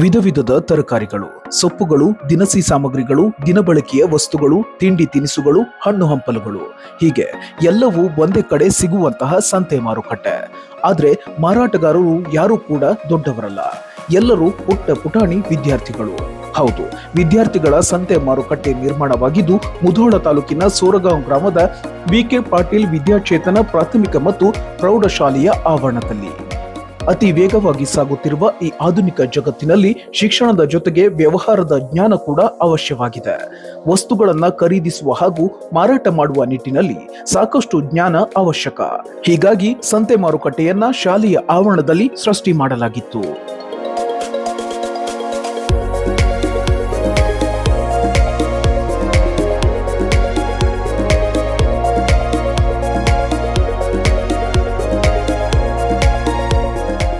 ವಿಧ ವಿಧದ ತರಕಾರಿಗಳು, ಸೊಪ್ಪುಗಳು, ದಿನಸಿ ಸಾಮಗ್ರಿಗಳು, ದಿನಬಳಕೆಯ ವಸ್ತುಗಳು, ತಿಂಡಿ ತಿನಿಸುಗಳು, ಹಣ್ಣು ಹಂಪಲುಗಳು. ಹೀಗೆ ಎಲ್ಲವೂ ಒಂದೇ ಕಡೆ ಸಿಗುವಂತಹ ಸಂತೆ ಮಾರುಕಟ್ಟೆ. ಆದರೆ ಮಾರಾಟಗಾರರು ಯಾರು ಕೂಡ ದೊಡ್ಡವರಲ್ಲ. ಎಲ್ಲರೂ ಪುಟ್ಟ ಪುಟಾಣಿ ವಿದ್ಯಾರ್ಥಿಗಳು. ಹೌದು, ವಿದ್ಯಾರ್ಥಿಗಳ ಸಂತೆ ಮಾರುಕಟ್ಟೆ ನಿರ್ಮಾಣವಾಗಿದ್ದು ಮುಧೋಳ ತಾಲೂಕಿನ ಸೋರಗಾಂವ್ ಗ್ರಾಮದ ವಿಕೆ ಪಾಟೀಲ್ ವಿದ್ಯಾಚೇತನ ಪ್ರಾಥಮಿಕ ಮತ್ತು ಪ್ರೌಢಶಾಲೆಯ ಆವರಣದಲ್ಲಿ. ಅತಿ ವೇಗವಾಗಿ ಸಾಗುತ್ತಿರುವ ಈ ಆಧುನಿಕ ಜಗತ್ತಿನಲ್ಲಿ ಶಿಕ್ಷಣದ ಜೊತೆಗೆ ವ್ಯವಹಾರದ ಜ್ಞಾನ ಕೂಡ ಅವಶ್ಯವಾಗಿದೆ. ವಸ್ತುಗಳನ್ನು ಖರೀದಿಸುವ ಹಾಗೂ ಮಾರಾಟ ಮಾಡುವ ನಿಟ್ಟಿನಲ್ಲಿ ಸಾಕಷ್ಟು ಜ್ಞಾನ ಅವಶ್ಯಕ. ಹೀಗಾಗಿ ಸಂತೆ ಮಾರುಕಟ್ಟೆಯನ್ನ ಶಾಲೆಯ ಆವರಣದಲ್ಲಿ ಸೃಷ್ಟಿ ಮಾಡಲಾಗಿತ್ತು.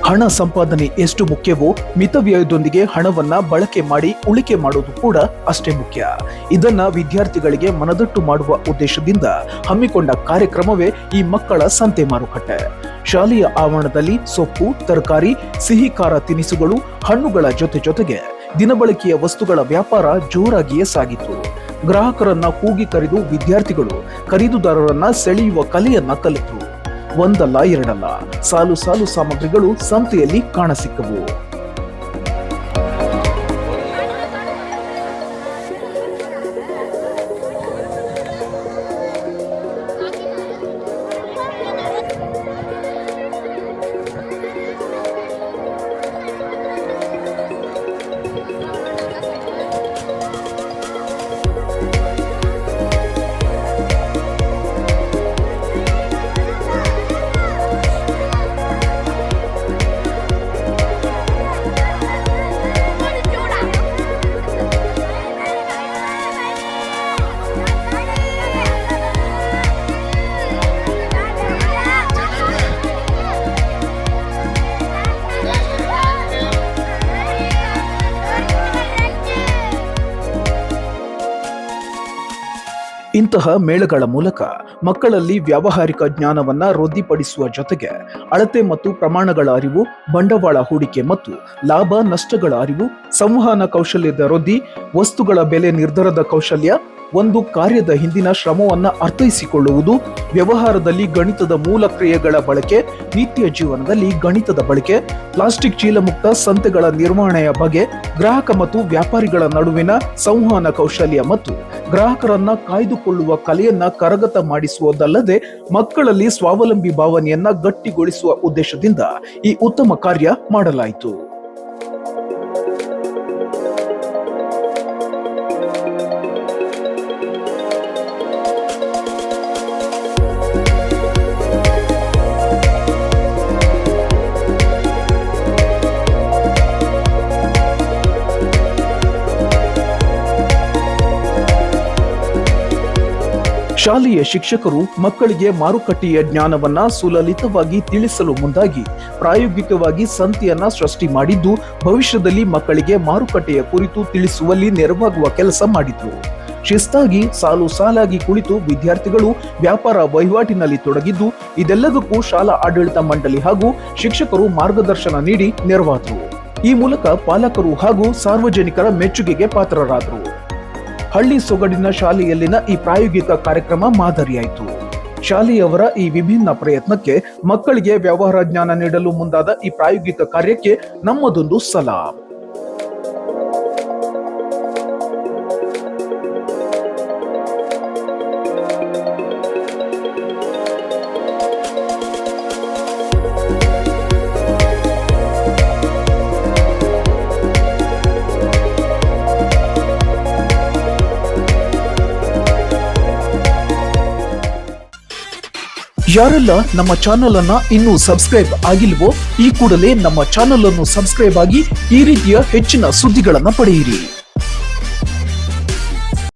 ಹಣ ಸಂಪಾದನೆ ಎಷ್ಟು ಮುಖ್ಯವೋ ಮಿತವ್ಯಯದೊಂದಿಗೆ ಹಣವನ್ನ ಬಳಕೆ ಮಾಡಿ ಉಳಿಕೆ ಮಾಡುವುದು ಕೂಡ ಅಷ್ಟೇ ಮುಖ್ಯ. ಇದನ್ನ ವಿದ್ಯಾರ್ಥಿಗಳಿಗೆ ಮನದಟ್ಟು ಮಾಡುವ ಉದ್ದೇಶದಿಂದ ಹಮ್ಮಿಕೊಂಡ ಕಾರ್ಯಕ್ರಮವೇ ಈ ಮಕ್ಕಳ ಸಂತೆ ಮಾರುಕಟ್ಟೆ. ಶಾಲೆಯ ಆವರಣದಲ್ಲಿ ಸೊಪ್ಪು, ತರಕಾರಿ, ಸಿಹಿ ಖಾರ ತಿನಿಸುಗಳು, ಹಣ್ಣುಗಳ ಜೊತೆ ಜೊತೆಗೆ ದಿನಬಳಕೆಯ ವಸ್ತುಗಳ ವ್ಯಾಪಾರ ಜೋರಾಗಿಯೇ ಸಾಗಿತು ಗ್ರಾಹಕರನ್ನ ಕೂಗಿ ಕರೆದು ವಿದ್ಯಾರ್ಥಿಗಳು ಖರೀದುದಾರರನ್ನ ಸೆಳೆಯುವ ಕಲೆಯನ್ನ ಕಲಿತರು. ಒಂದಲ್ಲ ಎರಡಲ್ಲ ಸಾಲು ಸಾಲು ಸಾಮಗ್ರಿಗಳು ಸಂತೆಯಲ್ಲಿ ಕಾಣಸಿಕ್ಕವು. ಇಂತಹ ಮೇಳಗಳ ಮೂಲಕ ಮಕ್ಕಳಲ್ಲಿ ವ್ಯಾವಹಾರಿಕ ಜ್ಞಾನವನ್ನ ವೃದ್ಧಿಪಡಿಸುವ ಜೊತೆಗೆ ಅಳತೆ ಮತ್ತು ಪ್ರಮಾಣಗಳ ಅರಿವು, ಬಂಡವಾಳ ಹೂಡಿಕೆ ಮತ್ತು ಲಾಭ, ನಷ್ಟಗಳ ಅರಿವು, ಸಂವಹನ ಕೌಶಲ್ಯದ ವೃದ್ಧಿ, ವಸ್ತುಗಳ ಬೆಲೆ ನಿರ್ಧಾರದ ಕೌಶಲ್ಯ, ಒಂದು ಕಾರ್ಯದ ಹಿಂದಿನ ಶ್ರಮವನ್ನ ಅರ್ಥೈಸಿಕೊಳ್ಳುವುದು, ವ್ಯವಹಾರದಲ್ಲಿ ಗಣಿತದ ಮೂಲ ಕ್ರಿಯೆಗಳ ಬಳಕೆ, ನಿತ್ಯ ಜೀವನದಲ್ಲಿ ಗಣಿತದ ಬಳಕೆ, ಪ್ಲಾಸ್ಟಿಕ್ ಚೀಲಮುಕ್ತ ಸಂತೆಗಳ ನಿರ್ವಹಣೆಯ ಬಗ್ಗೆ ಗ್ರಾಹಕ ಮತ್ತು ವ್ಯಾಪಾರಿಗಳ ನಡುವಿನ ಸಂವಹನ ಕೌಶಲ್ಯ ಮತ್ತು ಗ್ರಾಹಕರನ್ನ ಕಾಯ್ದುಕೊಳ್ಳುವ ಕಲೆಯನ್ನ ಕರಗತ ಮಾಡಿಸುವುದಲ್ಲದೆ ಮಕ್ಕಳಲ್ಲಿ ಸ್ವಾವಲಂಬಿ ಭಾವನೆಯನ್ನ ಗಟ್ಟಿಗೊಳಿಸುವ ಉದ್ದೇಶದಿಂದ ಈ ಉತ್ತಮ ಕಾರ್ಯ ಮಾಡಲಾಯಿತು. ಶಾಲೆಯ ಶಿಕ್ಷಕರು ಮಕ್ಕಳಿಗೆ ಮಾರುಕಟ್ಟೆಯ ಜ್ಞಾನವನ್ನ ಸುಲಲಿತವಾಗಿ ತಿಳಿಸಲು ಮುಂದಾಗಿ ಪ್ರಾಯೋಗಿಕವಾಗಿ ಸಂತೆಯನ್ನ ಸೃಷ್ಟಿ ಮಾಡಿದ್ದು, ಭವಿಷ್ಯದಲ್ಲಿ ಮಕ್ಕಳಿಗೆ ಮಾರುಕಟ್ಟೆಯ ಕುರಿತು ತಿಳಿಸುವಲ್ಲಿ ನೆರವಾಗುವ ಕೆಲಸ ಮಾಡಿದ್ರು. ಶಿಸ್ತಾಗಿ ಸಾಲು ಸಾಲಾಗಿ ಕುಳಿತು ವಿದ್ಯಾರ್ಥಿಗಳು ವ್ಯಾಪಾರ ವಹಿವಾಟಿನಲ್ಲಿ ತೊಡಗಿದ್ದು, ಇದೆಲ್ಲದಕ್ಕೂ ಶಾಲಾ ಆಡಳಿತ ಮಂಡಳಿ ಹಾಗೂ ಶಿಕ್ಷಕರು ಮಾರ್ಗದರ್ಶನ ನೀಡಿ ನೆರವಾದರು. ಈ ಮೂಲಕ ಪಾಲಕರು ಹಾಗೂ ಸಾರ್ವಜನಿಕರ ಮೆಚ್ಚುಗೆಗೆ ಪಾತ್ರರಾದರು. ಹಳ್ಳಿ ಸೊಗಡಿನ ಶಾಲೆಯಲ್ಲಿನ ಈ ಪ್ರಾಯೋಗಿಕ ಕಾರ್ಯಕ್ರಮ ಮಾದರಿಯಾಯಿತು. ಶಾಲೆಯವರ ಈ ವಿಭಿನ್ನ ಪ್ರಯತ್ನಕ್ಕೆ ಮಕ್ಕಳಿಗೆ ವ್ಯವಹಾರ ಜ್ಞಾನ ನೀಡಲು ಮುಂದಾದ ಈ ಪ್ರಾಯೋಗಿಕ ಕಾರ್ಯಕ್ಕೆ ನಮ್ಮದೊಂದು ಸಲಾಂ. ಯಾರೆಲ್ಲ ನಮ್ಮ ಚಾನೆಲ್ ಅನ್ನ ಇನ್ನೂ ಸಬ್ಸ್ಕ್ರೈಬ್ ಆಗಿಲ್ವೋ, ಈ ಕೂಡಲೇ ನಮ್ಮ ಚಾನೆಲ್ ಅನ್ನು ಸಬ್ಸ್ಕ್ರೈಬ್ ಆಗಿ ಈ ರೀತಿಯ ಹೆಚ್ಚಿನ ಸುದ್ದಿಗಳನ್ನು ಪಡೆಯಿರಿ.